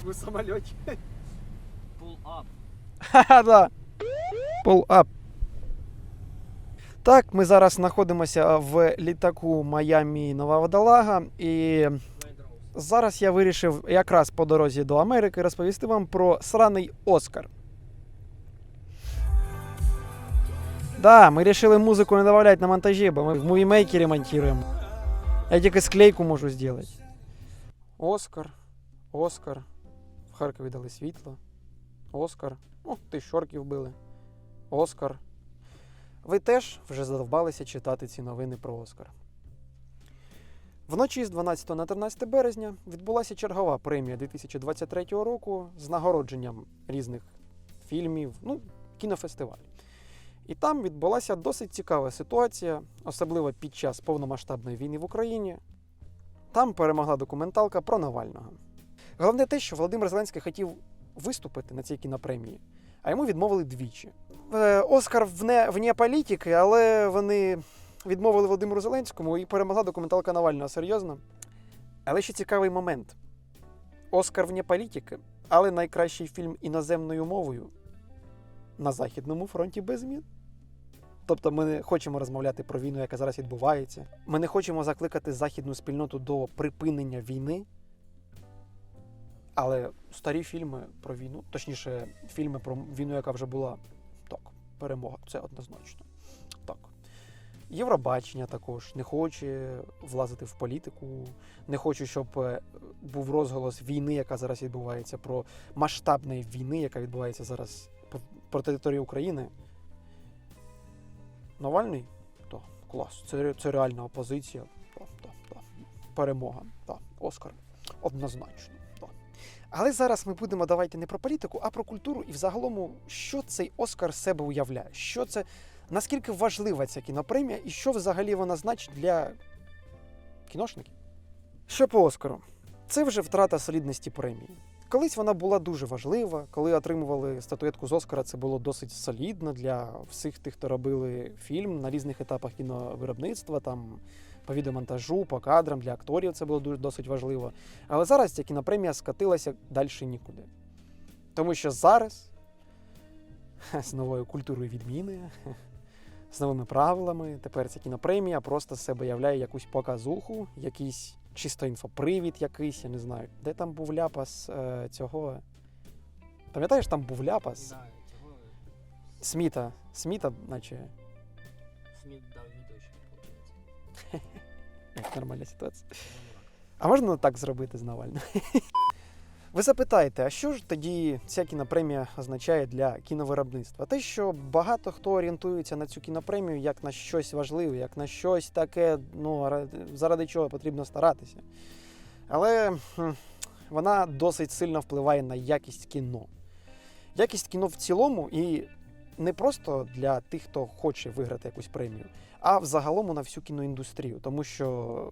як у самольоті. Pull up. Ха-ха, да. Pull up. Так, ми зараз знаходимося в літаку Майамі Нова Водолага. І зараз я вирішив якраз по дорозі до Америки розповісти вам про сраний Оскар. Да, ми вирішили музику не добавлять на монтажі, бо ми в мувімейкері монтуємо. Я тільки склейку можу зробити. Оскар. Оскар. Харкові дали світло. Оскар. Ну, тисячу орків били. Оскар. Ви теж вже задовбалися читати ці новини про Оскар. Вночі з 12 на 13 березня відбулася чергова премія 2023 року з нагородженням різних фільмів, ну, кінофестиваль. І там відбулася досить цікава ситуація, особливо під час повномасштабної війни в Україні. Там перемогла документалка про Навального. Головне те, що Володимир Зеленський хотів виступити на цій кінопремії, а йому відмовили двічі. Е, Оскар вне, вне політики, але вони відмовили Володимиру Зеленському і перемогла документалка Навального. Серйозно. Але ще цікавий момент: Оскар вне політики, але найкращий фільм іноземною мовою на Західному фронті без змін. Тобто ми не хочемо розмовляти про війну, яка зараз відбувається. Ми не хочемо закликати західну спільноту до припинення війни. Але старі фільми про війну, точніше, фільми про війну, яка вже була, так, перемога, це однозначно. Так. Євробачення також не хоче влазити в політику, не хоче, щоб е, був розголос війни, яка зараз відбувається, про масштабної війни, яка відбувається зараз по території України. Навальний? Так, клас. Це, це реальна опозиція. Так, так, так. Перемога. Так, Оскар. Однозначно. Але зараз ми будемо давайте не про політику, а про культуру і взагалом, що цей Оскар себе уявляє. Що це, наскільки важлива ця кінопремія і що взагалі вона значить для кіношників? Що по Оскару? Це вже втрата солідності премії. Колись вона була дуже важлива. Коли отримували статуетку з Оскара, це було досить солідно для всіх тих, хто робили фільм на різних етапах кіновиробництва, там по відеомонтажу, по кадрам, для акторів це було досить важливо. Але зараз ця кінопремія скатилася далі нікуди. Тому що зараз з новою культурою відміни, з новими правилами, тепер ця кінопремія просто себе являє якусь показуху, якийсь чисто інфопривід якийсь, я не знаю. Де там був ляпас е, цього. Пам'ятаєш, там був ляпас Сміта. Сміта, наче Сміт дав нормальна ситуація. А можна так зробити з Навальним? Ви запитаєте, а що ж тоді ця кінопремія означає для кіновиробництва? Те, що багато хто орієнтується на цю кінопремію як на щось важливе, як на щось таке, ну, заради чого потрібно старатися. Але вона досить сильно впливає на якість кіно. Якість кіно в цілому і не просто для тих, хто хоче виграти якусь премію, а взагалом на всю кіноіндустрію. Тому що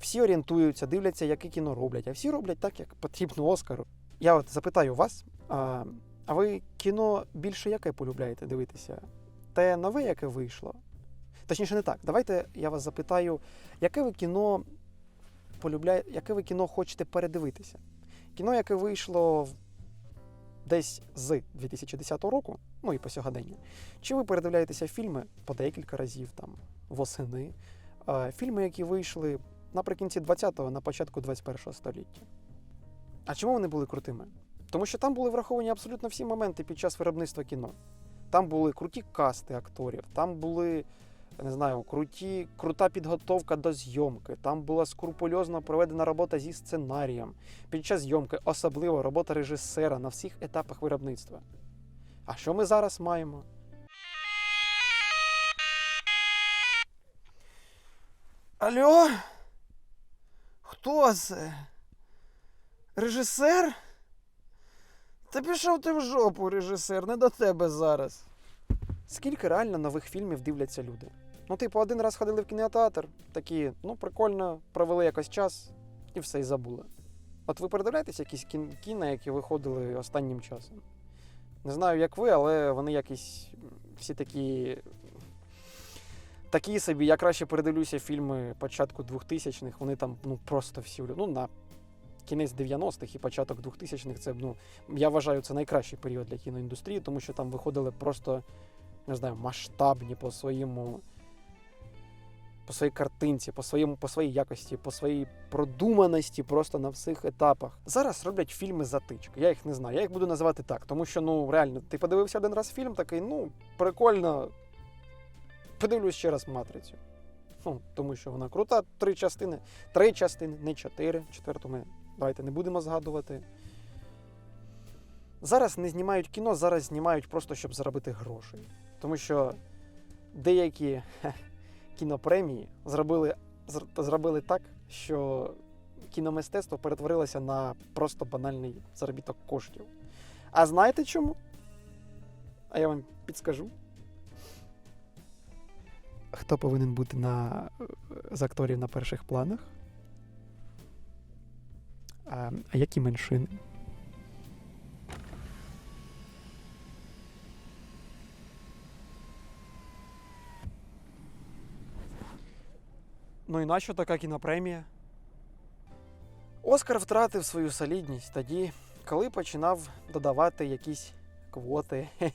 всі орієнтуються, дивляться, яке кіно роблять, а всі роблять так, як потрібно Оскару. Я от запитаю вас, а, а ви кіно більше яке полюбляєте дивитися? Те нове, яке вийшло? Точніше, не так. Давайте я вас запитаю, яке ви кіно полюбляєте, яке ви кіно хочете передивитися? Кіно, яке вийшло десь з 2010 року, ну і по сьогодення. Чи ви передивляєтеся фільми по декілька разів там восени? Фільми, які вийшли наприкінці 20-го, на початку 21-го століття. А чому вони були крутими? Тому що там були враховані абсолютно всі моменти під час виробництва кіно. Там були круті касти акторів, там були, не знаю, круті, крута підготовка до зйомки, там була скрупульозно проведена робота зі сценарієм. Під час зйомки, особливо робота режисера на всіх етапах виробництва. А що ми зараз маємо? Алло? Хто це? Режисер? Та пішов ти в жопу, режисер, не до тебе зараз. Скільки реально нових фільмів дивляться люди? Ну, типу, один раз ходили в кінотеатр, такі, ну, прикольно, провели якось час і все і забули. От ви передивляєтесь якісь кін- кіно, які виходили останнім часом? Не знаю, як ви, але вони якісь всі такі. Такі собі, я краще передивлюся фільми початку 2000-х, вони там ну просто всі. Ну, на кінець 90-х і початок 2000-х це ну я вважаю це найкращий період для кіноіндустрії, тому що там виходили просто не знаю, масштабні по своєму. По своїй картинці, по своєму, по своїй якості, по своїй продуманості просто на всіх етапах. Зараз роблять фільми затички. Я їх не знаю. Я їх буду називати так, тому що ну реально, ти подивився один раз фільм, такий, ну прикольно. Подивлюсь ще раз матрицю. Ну, тому що вона крута. Три частини, три частини, не чотири. Четверту ми давайте не будемо згадувати. Зараз не знімають кіно, зараз знімають просто, щоб заробити грошей. Тому що деякі кінопремії зробили, зробили так, що кіномистецтво перетворилося на просто банальний заробіток коштів. А знаєте чому? А я вам підскажу. Хто повинен бути на, з акторів на перших планах? А, а які меншини? Ну і нащо така кінопремія? Оскар втратив свою солідність тоді, коли починав додавати якісь квоти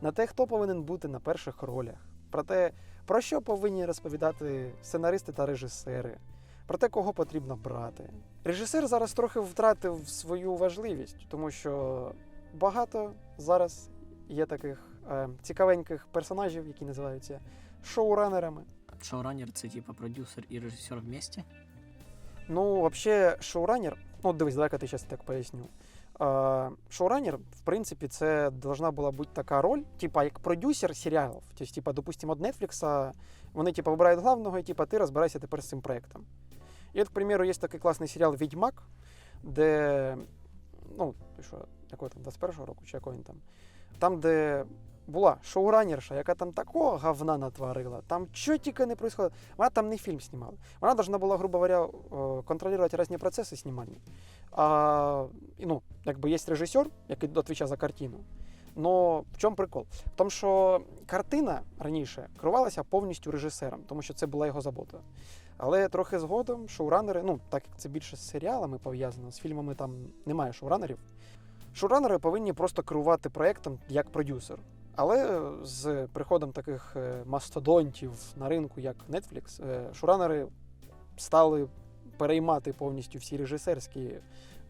на те, хто повинен бути на перших ролях, про те, про що повинні розповідати сценаристи та режисери, про те, кого потрібно брати. Режисер зараз трохи втратив свою важливість, тому що багато зараз є таких е, цікавеньких персонажів, які називаються шоуранерами. Шоураннер це типа продюсер і режисер вместе. Ну, вообще, шоураннер, ну, дивись, давай-ка ти зараз так поясню. Шоураннер, в принципі, це должна була бути така роль, типа як продюсер серіалів. Тобто, типа, допустимо, от Netflix, вони типа вибирають главного, і типа ти розбирайся тепер з цим проектом. І от, к примеру, є такий класний серіал Відьмак, де, ну, що, якого там, 21-го року, чи якого він там, там, де була шоуранерша, яка там такого говна натворила, там що тільки не происходило. Вона там не фільм знімала. Вона должна була, грубо говоря, э, контролювати різні процеси знімальні. А, ну, якби є режисер, який відповідає за картину. Но в чому прикол? В тому, що картина раніше керувалася повністю режисером, тому що це була його забота. Але трохи згодом шоуранери, ну так як це більше з серіалами пов'язано, з фільмами там немає шоуранерів. Шоуранери повинні просто керувати проєктом як продюсер. Але з приходом таких е, мастодонтів на ринку, як Netflix, е, шоуранери стали переймати повністю всі режисерські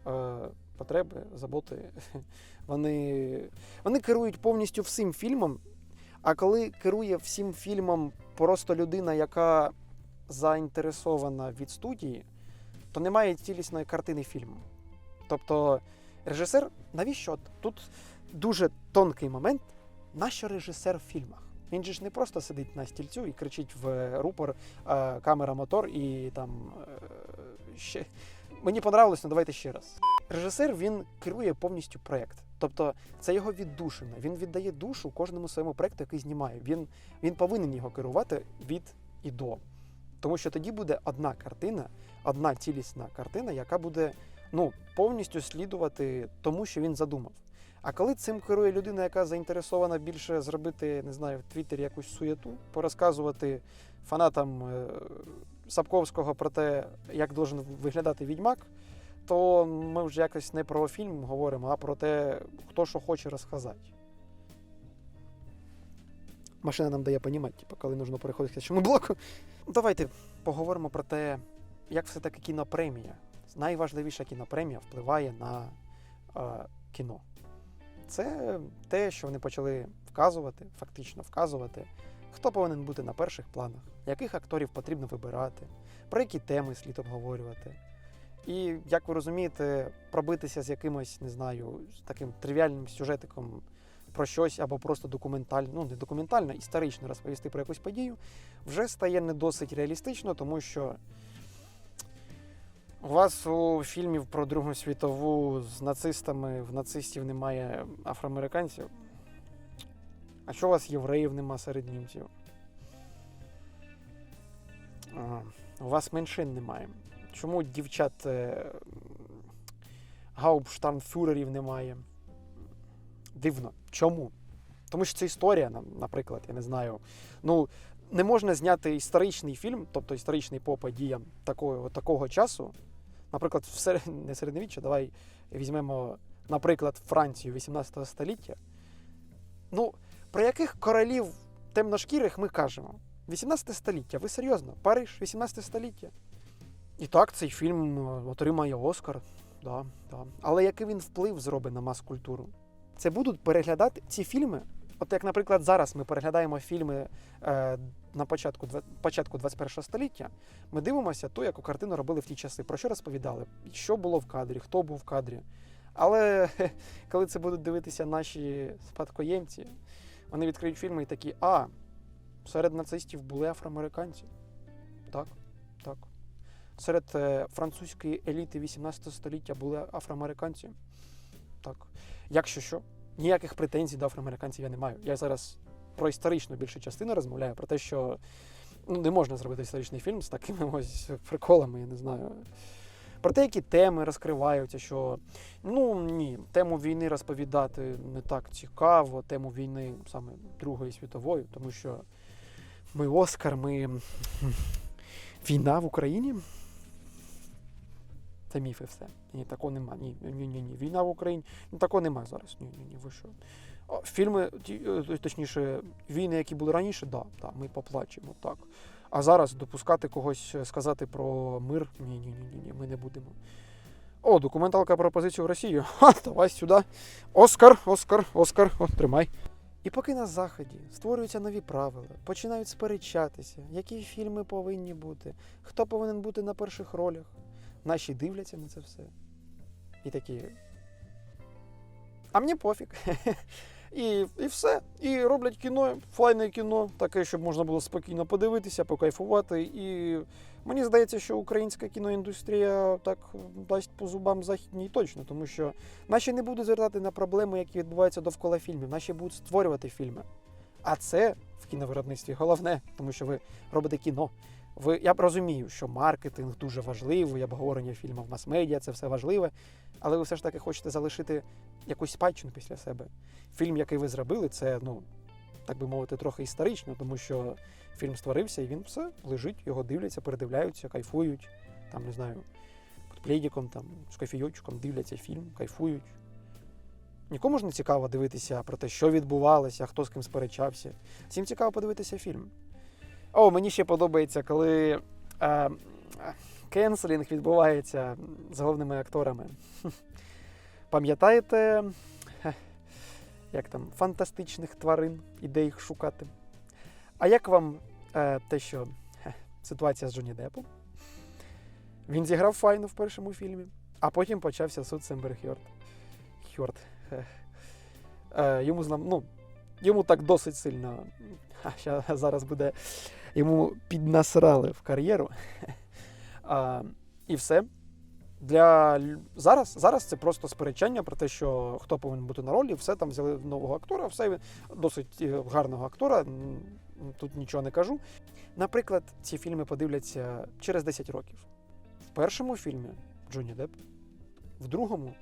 е, потреби, заботи. Вони, вони керують повністю всім фільмом. А коли керує всім фільмом просто людина, яка заінтересована від студії, то немає цілісної картини фільму. Тобто, режисер, навіщо? Тут дуже тонкий момент, нащо режисер в фільмах? Він же ж не просто сидить на стільцю і кричить в рупор е, камера, мотор і там е, ще. Мені понравилось, ну давайте ще раз. Режисер він керує повністю проєкт. Тобто це його віддушина. Він віддає душу кожному своєму проєкту, який знімає. Він, він повинен його керувати від і до. Тому що тоді буде одна картина, одна цілісна картина, яка буде ну, повністю слідувати тому, що він задумав. А коли цим керує людина, яка заінтересована більше зробити, не знаю, в Твіттері якусь суєту, порозказувати фанатам е, Сапковського про те, як должен виглядати відьмак, то ми вже якось не про фільм говоримо, а про те, хто що хоче розказати. Машина нам дає понімати, типу, коли нужно переходити к блоку. Давайте поговоримо про те, як все-таки кінопремія. Найважливіша кінопремія впливає на е, кіно. Це те, що вони почали вказувати, фактично вказувати, хто повинен бути на перших планах, яких акторів потрібно вибирати, про які теми слід обговорювати. І, як ви розумієте, пробитися з якимось, не знаю, таким тривіальним сюжетиком про щось або просто документально, ну не документально, історично розповісти про якусь подію, вже стає не досить реалістично, тому що у вас у фільмів про Другу світову з нацистами в нацистів немає афроамериканців. А що у вас євреїв нема серед німців? У вас меншин немає. Чому дівчат е, немає? Дивно. Чому? Тому що це історія, наприклад, я не знаю. Ну, не можна зняти історичний фільм, тобто історичний по подіям такого, такого часу, наприклад, в сер... не середньовіччя, давай візьмемо, наприклад, Францію 18 століття. Ну, про яких королів темношкірих ми кажемо? 18 століття, ви серйозно? Париж, 18 століття. І так, цей фільм е, отримає Оскар. Да, да. Але який він вплив зробить на мас-культуру? Це будуть переглядати ці фільми. От як, наприклад, зараз ми переглядаємо фільми е, на початку, початку 21 століття, ми дивимося ту, яку картину робили в ті часи, про що розповідали, що було в кадрі, хто був в кадрі. Але коли це будуть дивитися наші спадкоємці, вони відкриють фільми і такі: а, серед нацистів були афроамериканці. Так, так. Серед е, французької еліти 18 століття були афроамериканці. Так. Якщо що, ніяких претензій до афроамериканців я не маю. Я зараз про історичну більшу частину розмовляю, про те, що ну, не можна зробити історичний фільм з такими ось приколами, я не знаю. Про те, які теми розкриваються, що ну ні, тему війни розповідати не так цікаво, тему війни саме Другої світової, тому що ми Оскар, ми війна в Україні. Це міф і все. Ні, такого нема. Ні, ні, ні, ні. Війна в Україні. Ну, такого нема зараз. Ні, ні, ні, ви що? Фільми, ті, е, точніше, війни, які були раніше, да, да, ми поплачемо, так. А зараз допускати когось е, сказати про мир. Ні, ні, ні, ні, ми не будемо. О, документалка про позицію в Росії. Ха, давай сюди. Оскар, Оскар, Оскар, о, тримай. І поки на заході створюються нові правила, починають сперечатися, які фільми повинні бути, хто повинен бути на перших ролях. Наші дивляться на це все. І такі. А мені пофіг. І, і все. І роблять кіно, файне кіно, таке, щоб можна було спокійно подивитися, покайфувати. І мені здається, що українська кіноіндустрія так дасть по зубам західній точно, тому що наші не будуть звертати на проблеми, які відбуваються довкола фільмів. Наші будуть створювати фільми. А це в кіновиробництві головне, тому що ви робите кіно. Ви, я розумію, що маркетинг дуже важливий, обговорення фільмів мас-медіа це все важливе, але ви все ж таки хочете залишити якусь спадщину після себе. Фільм, який ви зробили, це, ну, так би мовити, трохи історично, тому що фільм створився і він все лежить, його дивляться, передивляються, кайфують. Там, не знаю, під плідіком, там, з кофійочком дивляться фільм, кайфують. Нікому ж не цікаво дивитися про те, що відбувалося, хто з ким сперечався. Всім цікаво подивитися фільм. О, мені ще подобається, коли е, кенселінг відбувається з головними акторами. Пам'ятаєте, як там, фантастичних тварин, іде їх шукати? А як вам е, те, що е, ситуація з Джонні Деппом? Він зіграв файно в першому фільмі, а потім почався суд Сембер Хьорд. Хьорд. Е, е, йому ну, йому так досить сильно. А зараз буде йому піднасрали в кар'єру. А, і все. Для зараз, зараз це просто сперечання про те, що хто повинен бути на ролі, все там взяли нового актора, все досить е, гарного актора. Тут нічого не кажу. Наприклад, ці фільми подивляться через 10 років. В першому фільмі Джонні Депп, в другому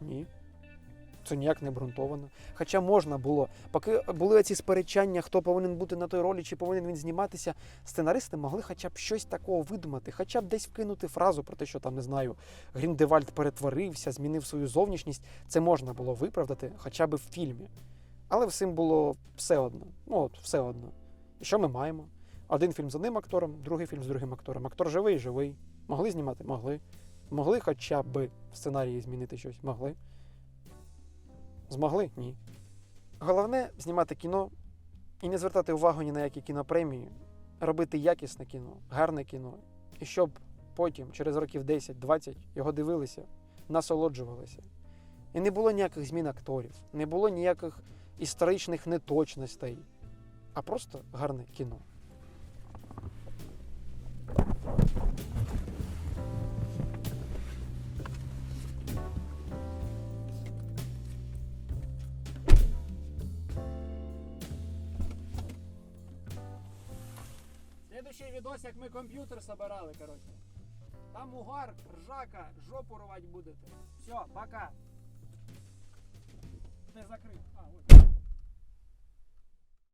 ні. Це ніяк не обґрунтовано. Хоча можна було, поки були ці сперечання, хто повинен бути на той ролі, чи повинен він зніматися, сценаристи могли хоча б щось такого видумати, хоча б десь вкинути фразу про те, що там не знаю, Гріндевальд перетворився, змінив свою зовнішність. Це можна було виправдати хоча б в фільмі. Але всім було все одно. Ну от, все одно. І що ми маємо? Один фільм з одним актором, другий фільм з другим актором. Актор живий, живий. Могли знімати? Могли. Могли хоча б в сценарії змінити щось? Могли. Змогли? Ні. Головне знімати кіно і не звертати увагу ні на які кінопремії, робити якісне кіно, гарне кіно. І щоб потім, через років 10-20, його дивилися, насолоджувалися. І не було ніяких змін акторів, не було ніяких історичних неточностей, а просто гарне кіно. Следующий відос, як ми комп'ютер собирали, коротше. Там угар, ржака, жопу рвати будете. Все, пока. Не закрив. А, ось.